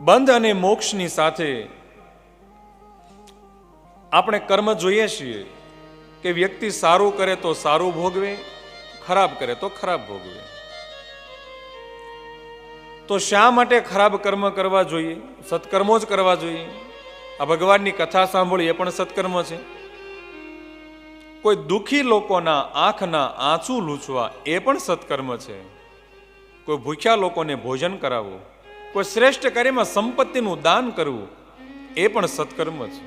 બંધ અને મોક્ષની સાથે આપણે કર્મ જોઈએ છીએ કે વ્યક્તિ સારું કરે તો સારું ભોગવે, ખરાબ કરે તો ખરાબ ભોગવે. તો શા માટે ખરાબ કર્મ કરવા જોઈએ? સત્કર્મો જ કરવા જોઈએ? આ ભગવાનની કથા સાંભળી એ પણ સત્કર્મ છે. કોઈ દુઃખી લોકોના આંખના આંસુ લૂછવા એ પણ સત્કર્મ છે. કોઈ ભૂખ્યા લોકોને ભોજન કરાવવું કોઈ શ્રેષ્ઠ કાર્યમાં સંપત્તિનું દાન કરવું એ પણ સત્કર્મ છે.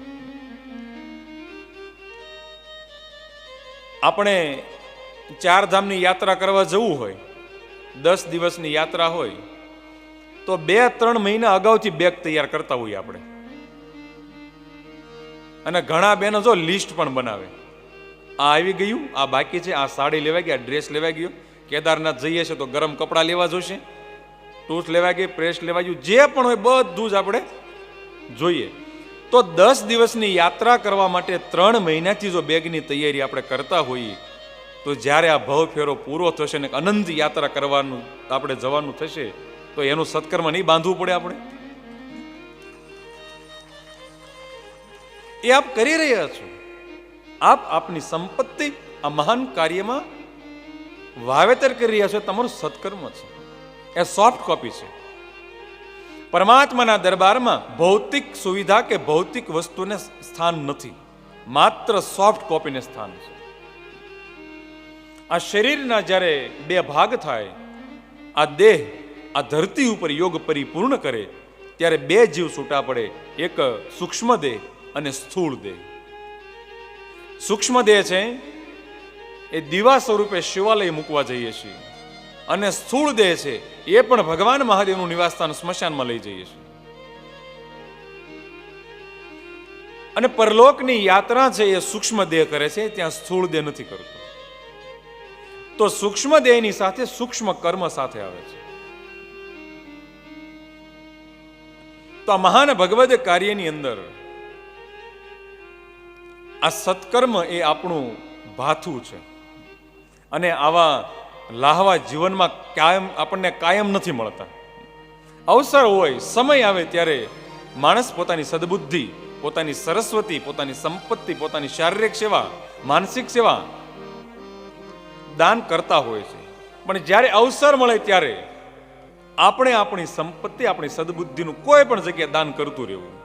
આપણે ચાર ધામની યાત્રા કરવા જવું હોય, દસ દિવસની યાત્રા હોય, તો બે ત્રણ મહિના અગાઉથી બેગ તૈયાર કરતા હોઈએ આપણે. અને ઘણા બેનો જો લિસ્ટ પણ બનાવે. આ આવી ગયું, આ બાકી છે, આ સાડી લેવા ગઈ, આ ડ્રેસ લેવા ગયો, કેદારનાથ જઈએ છે તો ગરમ કપડાં લેવા જોશે. ટૂથ લેવા ગઈ પ્રેસ લેવા ગયું, જે પણ હોય બધું જ આપણે જોઈએ. તો દસ દિવસની યાત્રા કરવા માટે ત્રણ મહિનાથી જો બેગની તૈયારી આપણે કરતા હોઈએ, તો જ્યારે આ ભવ ફેરો પૂરો થશે ને અનંત યાત્રા કરવાનું આપણે જવાનું થશે, તો એનું સત્કર્મ નહીં બાંધવું પડે આપણે. એ આપ કરી રહ્યા છો. આપ આપની સંપત્તિ આ મહાન કાર્યમાં વાવેતર કરી રહ્યા છો તમારું સત્કર્મ છે. એ સોફ્ટ કોપી છે. પરમાત્માના દરબારમાં ભૌતિક સુવિધા કે ભૌતિક વસ્તુને સ્થાન નથી, માત્ર સોફ્ટ કોપીને સ્થાન છે. આ શરીરના જ્યારે બે ભાગ થાય, આ દેહ, આ ધરતી ઉપર યોગ પરિપૂર્ણ કરે, ત્યારે બે જીવ છૂટા પડે, એક સૂક્ષ્મ દેહ અને સ્થૂળ દેહ. સૂક્ષ્મ દેહ છે, એ દીવા સ્વરૂપે શિવાલય મૂકવા જઈએ છીએ. અને સ્થૂળ દેહ છે, એ પણ ભગવાન મહાદેવનું નિવાસસ્થાન સ્મશાનમાં લઈ જઈએ છીએ. અને પરલોકની યાત્રા છે, એ સૂક્ષ્મ દેહ કરે છે, ત્યાં સ્થૂળ દેહ નથી કરતો. તો સૂક્ષ્મ દેહની સાથે સૂક્ષ્મ કર્મ સાથે આવે છે. તો આ મહાન ભગવદ કાર્યની અંદર આ સત્કર્મ એ આપણું ભાથું છે. અને આવા લાહવા જીવનમાં કાયમ આપણને કાયમ નથી મળતા. અવસર હોય, સમય આવે ત્યારે માણસ પોતાની સદબુદ્ધિ, પોતાની સરસ્વતી, પોતાની સંપત્તિ, પોતાની શારીરિક સેવા, માનસિક સેવા દાન કરતા હોય છે. પણ જ્યારે અવસર મળે ત્યારે આપણે આપણી સંપત્તિ, આપણી સદબુદ્ધિનું કોઈ પણ જગ્યાએ દાન કરતું રહેવું.